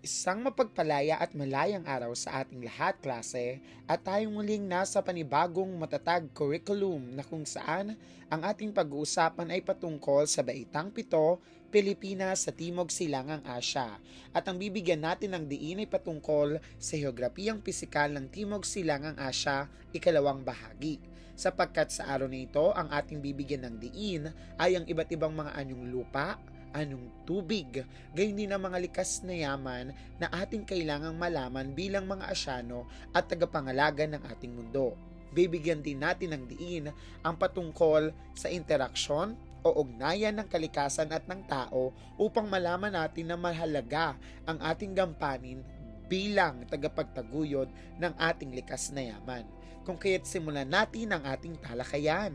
Isang mapagpalaya at malayang araw sa ating lahat, klase, at tayong muling nasa panibagong matatag curriculum na kung saan ang ating pag-uusapan ay patungkol sa Baitang Pito, Pilipinas sa Timog Silangang Asya. At ang bibigyan natin ng diin ay patungkol sa Heograpiyang Pisikal ng Timog Silangang Asya, ikalawang bahagi. Sapagkat sa araw na ito, ang ating bibigyan ng diin ay ang iba't ibang mga anyong lupa, anyong tubig, gayon din ang mga likas na yaman na ating kailangang malaman bilang mga asyano at tagapangalaga ng ating mundo. Bibigyan din natin ng diin ang patungkol sa interaksyon o ugnayan ng kalikasan at ng tao upang malaman natin na mahalaga ang ating gampanin bilang tagapagtaguyod ng ating likas na yaman. Kung kaya't simulan natin ang ating talakayan.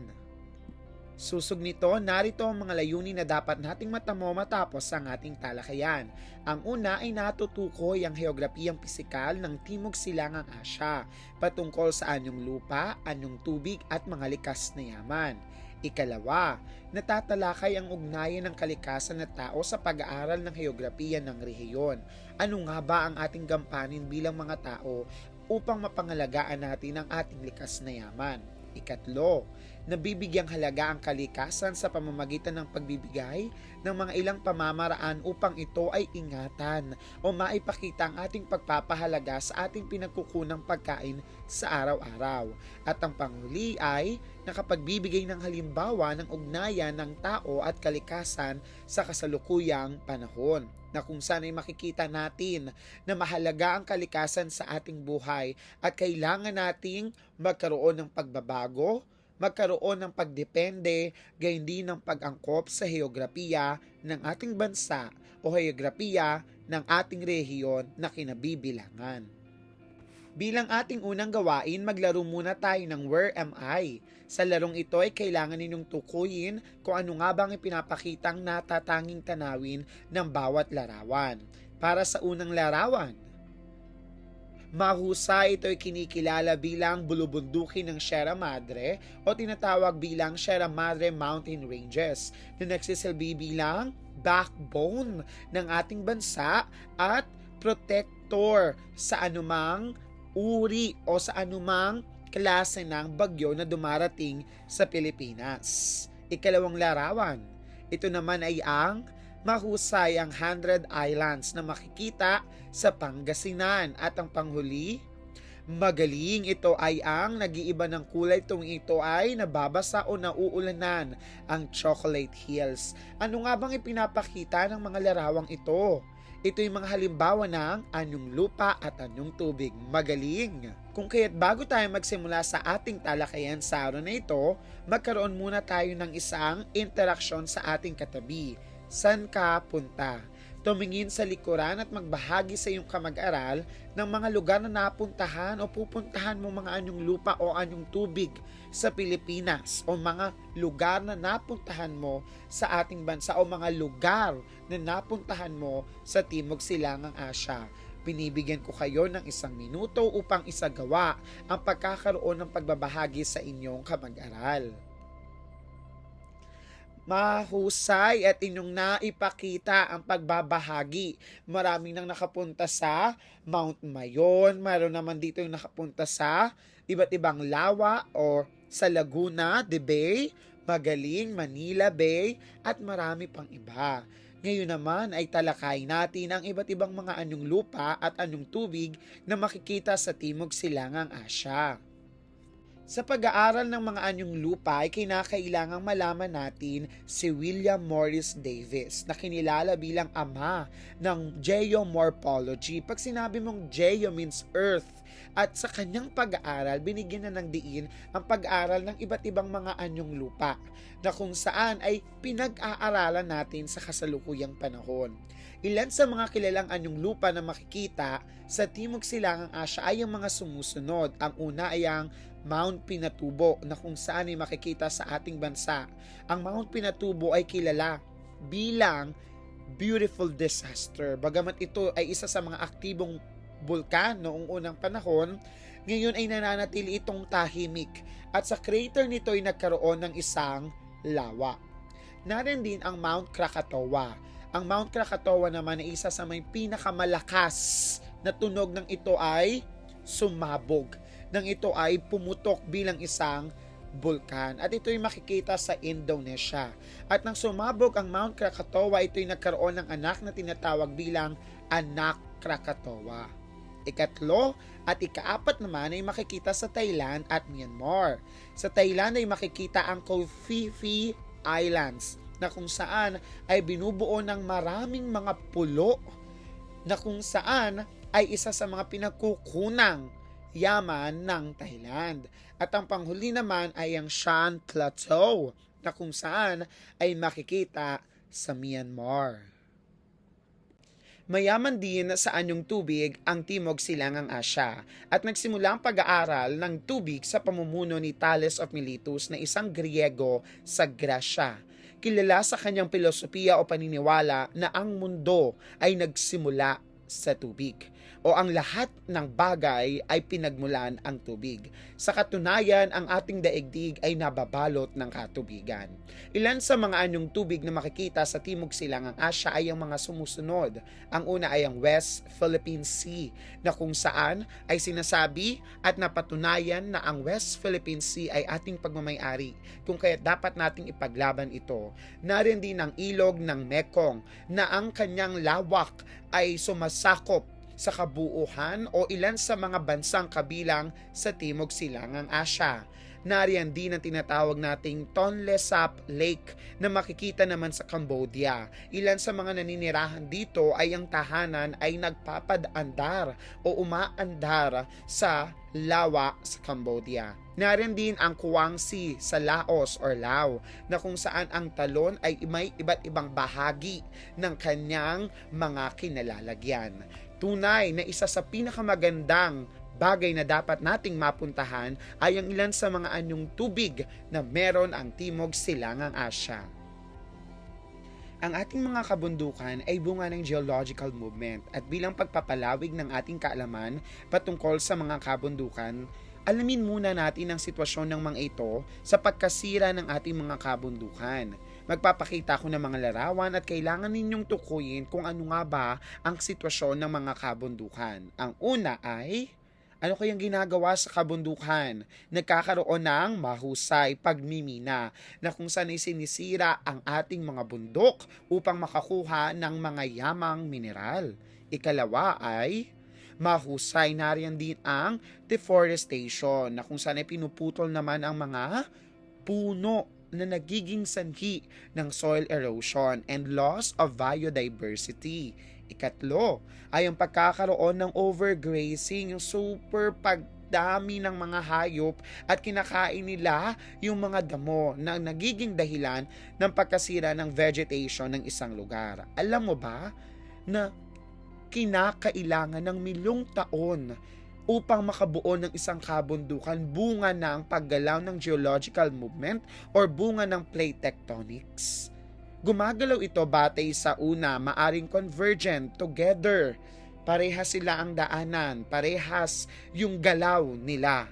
Susog nito, narito ang mga layunin na dapat nating matamo matapos ang ating talakayan. Ang una ay natutukoy ang heograpiyang pisikal ng Timog Silangang Asya, patungkol sa anyong lupa, anyong tubig at mga likas na yaman. Ikalawa, natatalakay ang ugnayan ng kalikasan at tao sa pag-aaral ng heograpiya ng rehiyon. Ano nga ba ang ating gampanin bilang mga tao upang mapangalagaan natin ang ating likas na yaman? Ikatlo, nabibigyang halaga ang kalikasan sa pamamagitan ng pagbibigay ng mga ilang pamamaraan upang ito ay ingatan o maipakita ang ating pagpapahalaga sa ating pinagkukunang pagkain sa araw-araw. At ang panghuli ay nakapagbibigay ng halimbawa ng ugnayan ng tao at kalikasan sa kasalukuyang panahon na kung saan ay makikita natin na mahalaga ang kalikasan sa ating buhay at kailangan nating magkaroon ng pagbabago, magkaroon ng pagdepende, gayon din ng pag-angkop sa heograpiya ng ating bansa o heograpiya ng ating rehiyon na kinabibilangan. Bilang ating unang gawain, maglaro muna tayo ng Where Am I? Sa larong ito ay kailangan ninyong tukuyin kung ano nga bang ipinapakitang natatanging tanawin ng bawat larawan. Para sa unang larawan, Mahusay ito ay kinikilala bilang bulubundukin ng Sierra Madre o tinatawag bilang Sierra Madre Mountain Ranges na nagsisilbi bilang backbone ng ating bansa at protector sa anumang uri o sa anumang klase ng bagyo na dumarating sa Pilipinas. Ikalawang larawan, ito naman ay ang mahusay ang 100 islands na makikita sa Pangasinan at ang panghuli, magaling ito ay ang nag-iiba ng kulay tuwing ito ay nababasa o nauulanan ang Chocolate Hills. Ano nga bang ipinapakita ng mga larawang ito? Ito yung mga halimbawa ng anyong lupa at anyong tubig. Magaling! Kung kaya't bago tayo magsimula sa ating talakayan sa araw na ito, magkaroon muna tayo ng isang interaksyon sa ating katabi. San ka punta? Tumingin sa likuran at magbahagi sa iyong kamag-aral ng mga lugar na napuntahan o pupuntahan mo mga anyong lupa o anyong tubig sa Pilipinas o mga lugar na napuntahan mo sa ating bansa o mga lugar na napuntahan mo sa Timog Silangang Asya. Binibigyan ko kayo ng isang minuto upang isagawa ang pagkakaroon ng pagbabahagi sa inyong kamag-aral mahusay at inyong naipakita ang pagbabahagi. Maraming nang nakapunta sa Mount Mayon, mayroon naman dito yung nakapunta sa iba't ibang lawa o sa Laguna de Bay, Magaling, Manila Bay, at marami pang iba. Ngayon naman ay talakay natin ang iba't ibang mga anyong lupa at anyong tubig na makikita sa Timog Silangang Asya. Sa pag-aaral ng mga anyong lupa ay kinakailangang malaman natin si William Morris Davis na kinilala bilang ama ng geomorphology. Pag sinabi mong geo means earth at sa kanyang pag-aaral binigyan na ng diin ang pag-aaral ng iba't ibang mga anyong lupa na kung saan ay pinag-aaralan natin sa kasalukuyang panahon. Ilan sa mga kilalang anyong lupa na makikita sa Timog Silangang Asya ay ang mga sumusunod. Ang una ay ang Mount Pinatubo na kung saan ay makikita sa ating bansa. Ang Mount Pinatubo ay kilala bilang beautiful disaster. Bagamat ito ay isa sa mga aktibong bulkan noong unang panahon, ngayon ay nananatili itong tahimik at sa crater nito ay nagkaroon ng isang lawa. Narin din ang Mount Krakatoa. Ang Mount Krakatoa naman ay isa sa may pinakamalakas na tunog ng ito ay sumabog. Nang ito ay pumutok bilang isang bulkan. At ito'y makikita sa Indonesia. At nang sumabog ang Mount Krakatoa, ito'y nagkaroon ng anak na tinatawag bilang Anak Krakatoa. Ikatlo at ikaapat naman ay makikita sa Thailand at Myanmar. Sa Thailand ay makikita ang Phi Phi Islands na kung saan ay binubuo ng maraming mga pulo na kung saan ay isa sa mga pinagkukunang yaman ng Thailand. At ang panghuli naman ay ang Shan Plateau na kung saan ay makikita sa Myanmar. Mayaman din sa anyong tubig ang Timog Silangang Asya at nagsimula ang pag-aaral ng tubig sa pamumuno ni Thales of Miletus na isang Griego sa Gracia. Kilala sa kanyang filosofiya o paniniwala na ang mundo ay nagsimula sa tubig o ang lahat ng bagay ay pinagmulan ang tubig. Sa katunayan, ang ating daigdig ay nababalot ng katubigan. Ilan sa mga anyong tubig na makikita sa Timog Silangang Asya ay ang mga sumusunod. Ang una ay ang West Philippine Sea na kung saan ay sinasabi at napatunayan na ang West Philippine Sea ay ating pagmamayari kung kaya dapat nating ipaglaban ito. Narin din ang ilog ng Mekong na ang kanyang lawak ay sumasakop sa kabuuhan o ilan sa mga bansang kabilang sa Timog Silangang Asya. Nariyan din ang tinatawag nating Tonle Sap Lake na makikita naman sa Cambodia. Ilan sa mga naninirahan dito ay ang tahanan ay nagpapadandar o umaandar sa lawa sa Cambodia. Nariyan din ang Kuwang Sea sa Laos or Lao na kung saan ang talon ay may iba't ibang bahagi ng kanyang mga kinalalagyan. Tunay na isa sa pinakamagandang bagay na dapat nating mapuntahan ay ang ilan sa mga anyong tubig na meron ang Timog Silangang Asya. Ang ating mga kabundukan ay bunga ng geological movement at bilang pagpapalawig ng ating kaalaman patungkol sa mga kabundukan, alamin muna natin ang sitwasyon ng mga ito sa pagkasira ng ating mga kabundukan. Magpapakita ko ng mga larawan at kailangan ninyong tukuyin kung ano nga ba ang sitwasyon ng mga kabundukan. Ang una ay ano kayang ginagawa sa kabundukan? Nagkakaroon ng mahusay pagmimina na kung saan ay sinisira ang ating mga bundok upang makakuha ng mga yamang mineral. Ikalawa ay mahusay na rin din ang deforestation na kung saan ay pinuputol naman ang mga puno na nagiging sanhi ng soil erosion and loss of biodiversity. Ikatlo ay ang pagkakaroon ng overgrazing, yung super pagdami ng mga hayop at kinakain nila yung mga damo na nagiging dahilan ng pagkasira ng vegetation ng isang lugar. Alam mo ba na kinakailangan ng milyong taon upang makabuo ng isang kabundukan bunga ng paggalaw ng geological movement or bunga ng plate tectonics. Gumagalaw ito batay sa una, maaring convergent together. Parehas sila ang daanan, parehas yung galaw nila.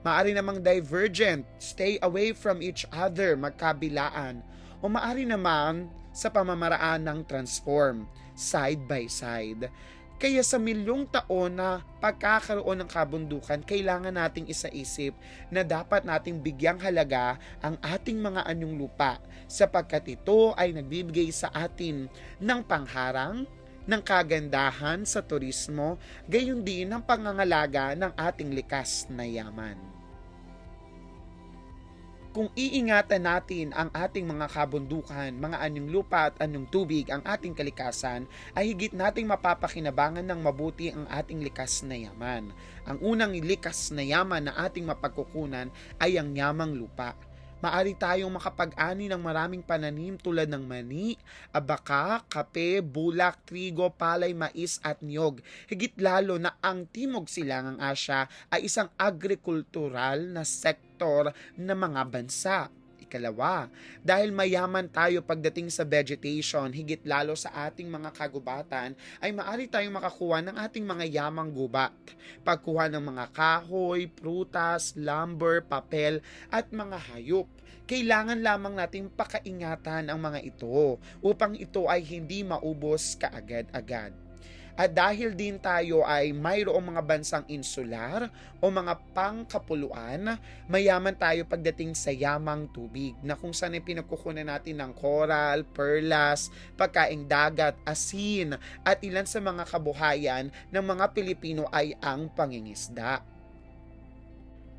Maari namang divergent, stay away from each other, magkabilaan. O maari naman sa pamamaraan ng transform, side by side. Kaya sa milyong taon na pagkakaroon ng kabundukan, kailangan nating isaisip na dapat nating bigyang halaga ang ating mga anyong lupa sapagkat ito ay nagbibigay sa atin ng pangharang, ng kagandahan sa turismo, gayon din ng pangangalaga ng ating likas na yaman kung iingatan natin ang ating mga kabundukan, mga anyong lupa at anyong tubig, ang ating kalikasan, ay higit nating mapapakinabangan ng mabuti ang ating likas na yaman. Ang unang likas na yaman na ating mapagkukunan ay ang yamang lupa Maari tayong makapag-ani ng maraming pananim tulad ng mani, abaka, kape, bulak, trigo, palay, mais at niyog. Higit lalo na ang Timog Silangang Asya ay isang agrikultural na sektor ng mga bansa. Ikalawa, dahil mayaman tayo pagdating sa vegetation, higit lalo sa ating mga kagubatan, ay maari tayong makakuha ng ating mga yamang gubat. Pagkuha ng mga kahoy, prutas, lumber, papel, at mga hayop. kailangan lamang nating pakaingatan ang mga ito upang ito ay hindi maubos kaagad-agad. At dahil din tayo ay mayroong mga bansang insular o mga pangkapuluan, mayaman tayo pagdating sa yamang tubig na kung saan ay pinagkukunan natin ng coral, perlas, pagkaing dagat, asin at ilan sa mga kabuhayan ng mga Pilipino ay ang pangingisda.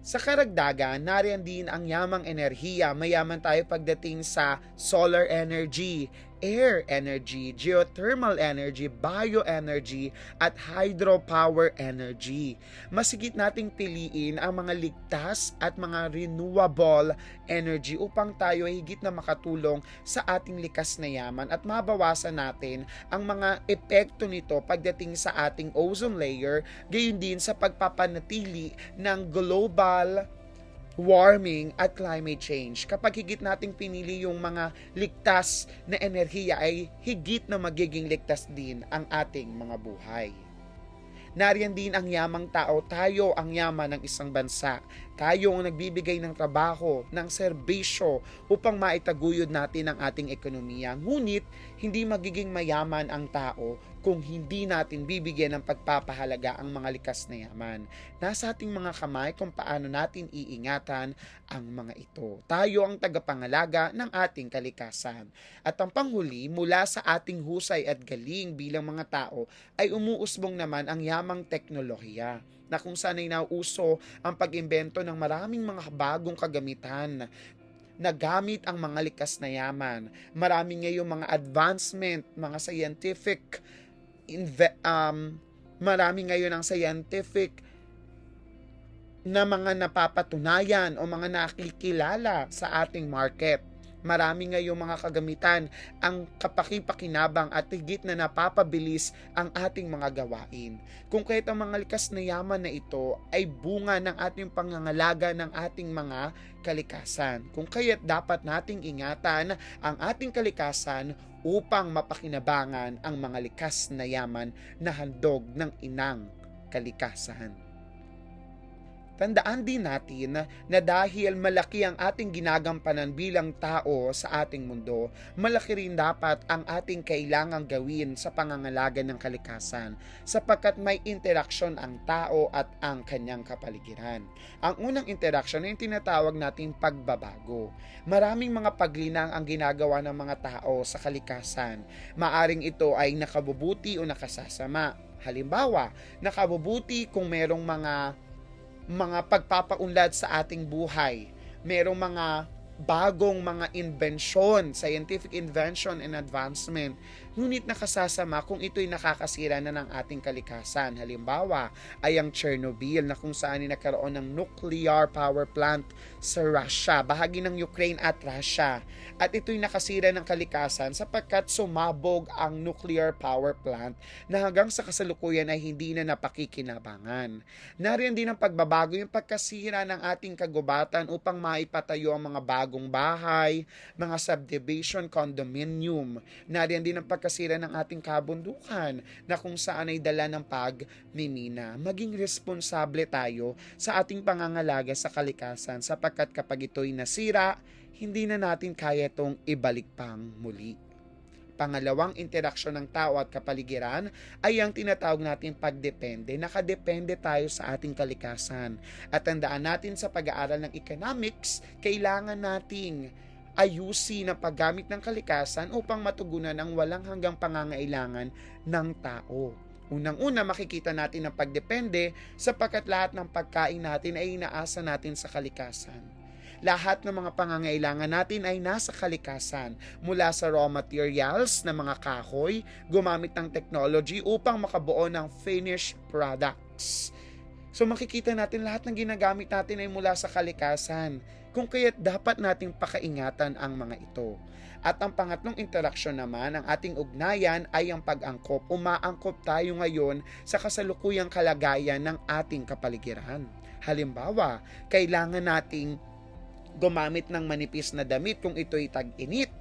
Sa karagdagan, nariyan din ang yamang enerhiya. Mayaman tayo pagdating sa solar energy, air energy, geothermal energy, bioenergy, at hydropower energy. Masigit nating piliin ang mga ligtas at mga renewable energy upang tayo ay higit na makatulong sa ating likas na yaman at mabawasan natin ang mga epekto nito pagdating sa ating ozone layer, gayon din sa pagpapanatili ng global warming at climate change. Kapag higit nating pinili yung mga ligtas na enerhiya ay higit na magiging ligtas din ang ating mga buhay. Nariyan din ang yamang tao, tayo ang yaman ng isang bansa. Tayo ang nagbibigay ng trabaho, ng serbisyo upang maitaguyod natin ang ating ekonomiya. Ngunit, hindi magiging mayaman ang tao kung hindi natin bibigyan ng pagpapahalaga ang mga likas na yaman. Nasa ating mga kamay kung paano natin iingatan ang mga ito. Tayo ang tagapangalaga ng ating kalikasan. At ang panghuli, mula sa ating husay at galing bilang mga tao, ay umuusbong naman ang yamang teknolohiya na kung saan ay nauso ang pag-imbento ng maraming mga bagong kagamitan na gamit ang mga likas na yaman. Marami ngayong mga advancement, mga scientific inve- um, marami ngayon ang scientific na mga napapatunayan o mga nakikilala sa ating market. Marami ngayong mga kagamitan ang kapakipakinabang at higit na napapabilis ang ating mga gawain. Kung kahit ang mga likas na yaman na ito ay bunga ng ating pangangalaga ng ating mga kalikasan. Kung kaya't dapat nating ingatan ang ating kalikasan upang mapakinabangan ang mga likas na yaman na handog ng inang kalikasan. Tandaan din natin na dahil malaki ang ating ginagampanan bilang tao sa ating mundo, malaki rin dapat ang ating kailangang gawin sa pangangalaga ng kalikasan sapagkat may interaksyon ang tao at ang kanyang kapaligiran. Ang unang interaksyon ay tinatawag nating pagbabago. Maraming mga paglinang ang ginagawa ng mga tao sa kalikasan. Maaring ito ay nakabubuti o nakasasama. Halimbawa, nakabubuti kung merong mga mga pagpapaunlad sa ating buhay. Merong mga bagong mga invention, scientific invention and advancement, ngunit nakasasama kung ito'y nakakasira na ng ating kalikasan. Halimbawa, ay ang Chernobyl na kung saan ay nagkaroon ng nuclear power plant sa Russia, bahagi ng Ukraine at Russia. At ito'y nakasira ng kalikasan sapagkat sumabog ang nuclear power plant na hanggang sa kasalukuyan ay hindi na napakikinabangan. Nariyan din ang pagbabago yung pagkasira ng ating kagubatan upang maipatayo ang mga bagong bahay, mga subdivision, condominium. Nariyan din ang pagkasira ng ating kabundukan na kung saan ay dala ng pagmimina. Maging responsable tayo sa ating pangangalaga sa kalikasan sapagkat kapag ito'y nasira, hindi na natin kaya itong ibalik pang muli. Pangalawang interaksyon ng tao at kapaligiran ay ang tinatawag natin pagdepende. Nakadepende tayo sa ating kalikasan. At tandaan natin sa pag-aaral ng economics, kailangan nating ayusin ang paggamit ng kalikasan upang matugunan ang walang hanggang pangangailangan ng tao. Unang-una makikita natin ang pagdepende sapagkat lahat ng pagkain natin ay inaasa natin sa kalikasan. Lahat ng mga pangangailangan natin ay nasa kalikasan mula sa raw materials na mga kahoy, gumamit ng technology upang makabuo ng finished products. So makikita natin lahat ng ginagamit natin ay mula sa kalikasan. Kung kaya't dapat nating pakaingatan ang mga ito. At ang pangatlong interaksyon naman, ang ating ugnayan ay ang pag-angkop. Umaangkop tayo ngayon sa kasalukuyang kalagayan ng ating kapaligiran. Halimbawa, kailangan nating gumamit ng manipis na damit kung ito'y tag-init.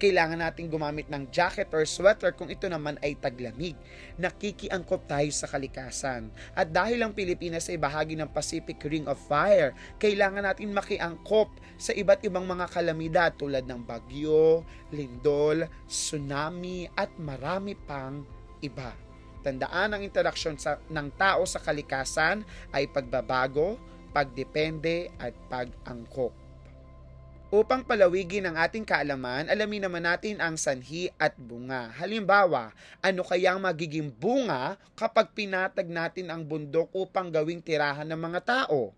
Kailangan natin gumamit ng jacket or sweater kung ito naman ay taglamig. Nakikiangkop tayo sa kalikasan. At dahil ang Pilipinas ay bahagi ng Pacific Ring of Fire, kailangan natin makiangkop sa iba't ibang mga kalamidad tulad ng bagyo, lindol, tsunami at marami pang iba. Tandaan ang interaksyon sa, ng tao sa kalikasan ay pagbabago, pagdepende at pag-angkop. Upang palawigin ang ating kaalaman, alamin naman natin ang sanhi at bunga. Halimbawa, ano kaya ang magiging bunga kapag pinatag natin ang bundok upang gawing tirahan ng mga tao?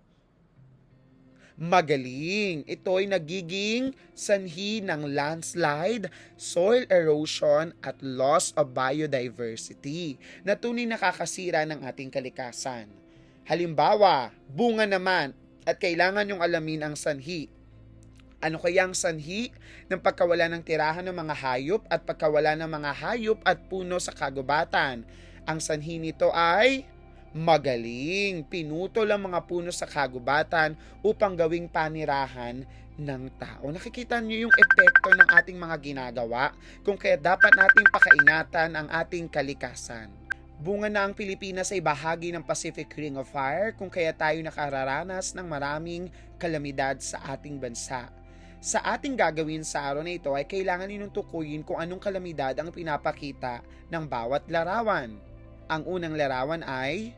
Magaling! Ito ay nagiging sanhi ng landslide, soil erosion at loss of biodiversity na tunay nakakasira ng ating kalikasan. Halimbawa, bunga naman at kailangan yung alamin ang sanhi. Ano kaya ang sanhi ng pagkawala ng tirahan ng mga hayop at pagkawala ng mga hayop at puno sa kagubatan? Ang sanhi nito ay magaling. Pinutol ang mga puno sa kagubatan upang gawing panirahan ng tao. Nakikita niyo yung epekto ng ating mga ginagawa kung kaya dapat nating pakaingatan ang ating kalikasan. Bunga na ang Pilipinas ay bahagi ng Pacific Ring of Fire kung kaya tayo nakararanas ng maraming kalamidad sa ating bansa. Sa ating gagawin sa araw na ito ay kailangan ninyong tukuyin kung anong kalamidad ang pinapakita ng bawat larawan. Ang unang larawan ay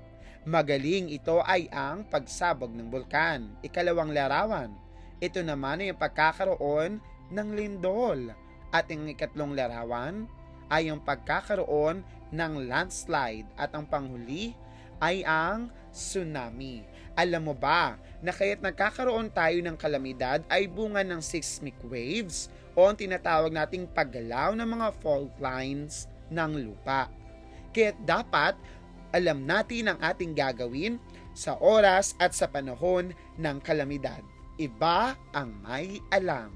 magaling ito ay ang pagsabog ng bulkan. Ikalawang larawan, ito naman ay ang pagkakaroon ng lindol. At ang ikatlong larawan ay ang pagkakaroon ng landslide. At ang panghuli ay ang tsunami. Alam mo ba na kaya't nagkakaroon tayo ng kalamidad ay bunga ng seismic waves o ang tinatawag nating paggalaw ng mga fault lines ng lupa. Kaya't dapat alam natin ang ating gagawin sa oras at sa panahon ng kalamidad. Iba ang may alam.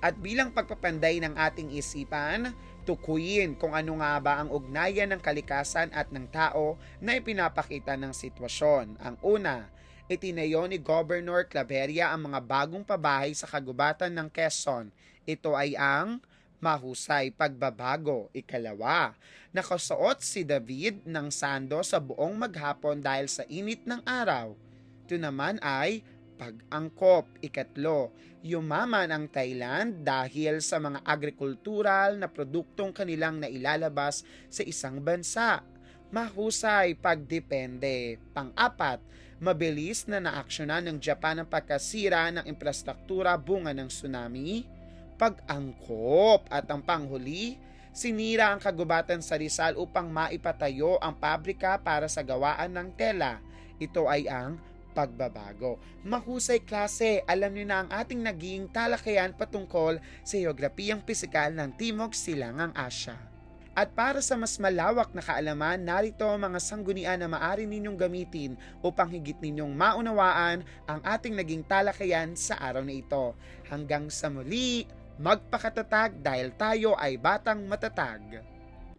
At bilang pagpapanday ng ating isipan, tukuyin kung ano nga ba ang ugnayan ng kalikasan at ng tao na ipinapakita ng sitwasyon. Ang una, itinayo ni Governor Claveria ang mga bagong pabahay sa kagubatan ng Quezon. Ito ay ang mahusay pagbabago. Ikalawa, nakasuot si David ng sando sa buong maghapon dahil sa init ng araw. Ito naman ay pag-angkop. Ikatlo, yumaman ang Thailand dahil sa mga agrikultural na produktong kanilang nailalabas sa isang bansa. Mahusay pagdepende. Pang-apat, mabilis na naaksyonan ng Japan ang pagkasira ng infrastruktura bunga ng tsunami. Pag-angkop at ang panghuli, sinira ang kagubatan sa Rizal upang maipatayo ang pabrika para sa gawaan ng tela. Ito ay ang pagbabago. Mahusay klase, alam niyo na ang ating naging talakayan patungkol sa geograpiyang pisikal ng Timog Silangang Asya. At para sa mas malawak na kaalaman, narito ang mga sanggunian na maaari ninyong gamitin upang higit ninyong maunawaan ang ating naging talakayan sa araw na ito. Hanggang sa muli, magpakatatag dahil tayo ay batang matatag.